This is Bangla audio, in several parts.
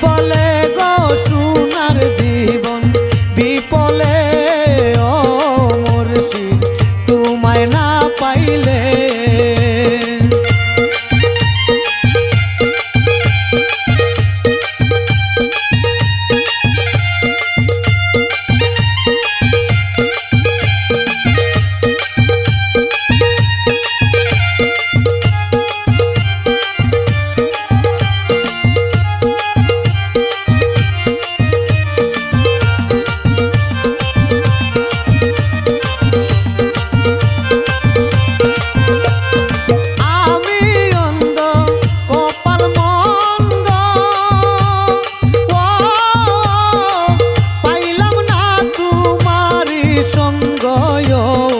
ফলে নয়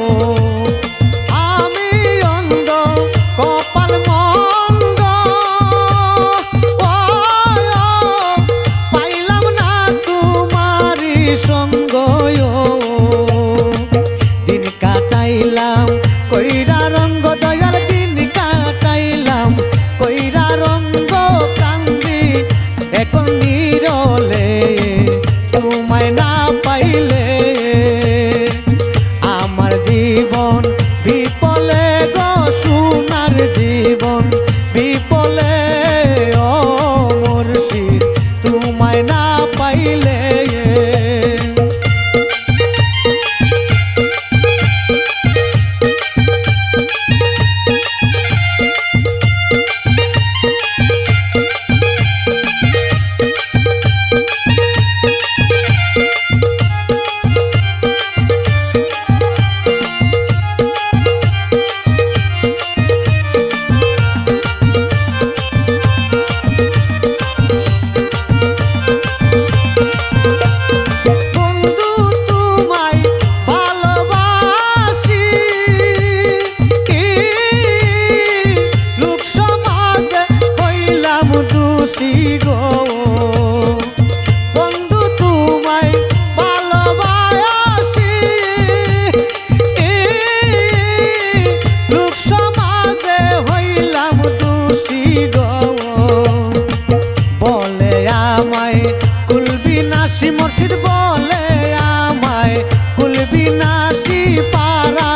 নাচি পারা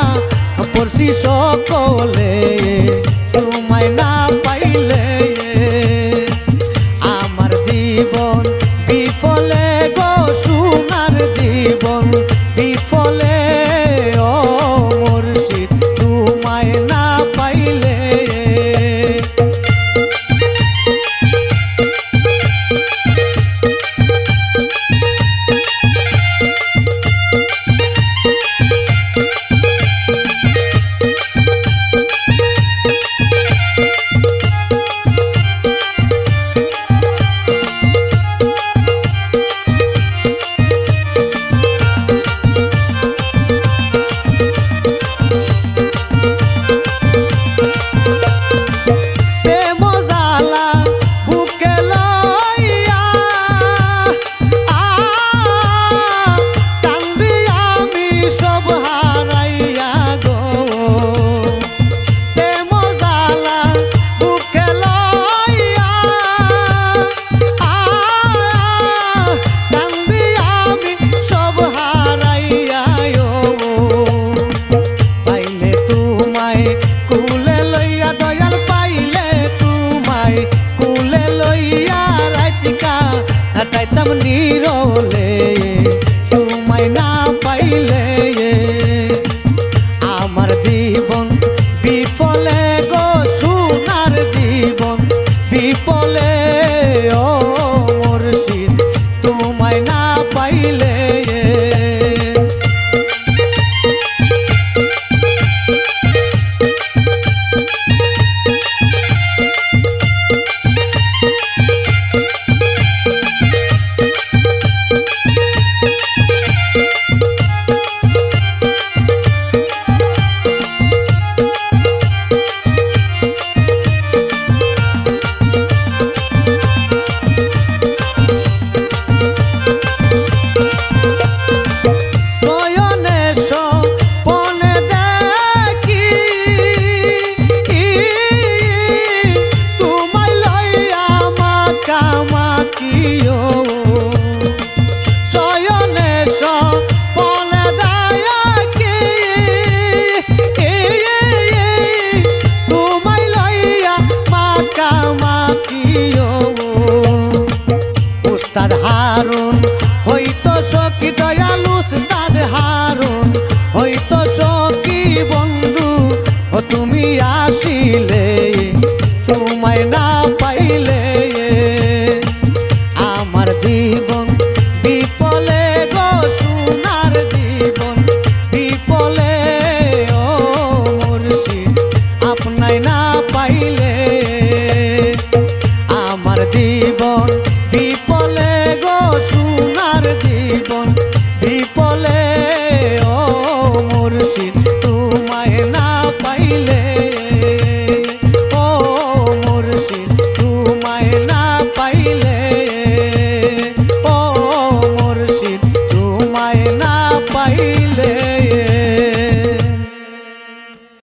পড়ছি সকলে। তোমায় না পাইলে আমার জীবন বিপদ রলে সখী দয়ালু তার হারুন হইতো সখী বন্ধু, ও তুমি আসিলে, তোমায় না পাইলে আমার জীবন বিপলে গো সোনার জীবন, বিপলে ও মুর্শি আপনায় না পাইলে। আমার জীবন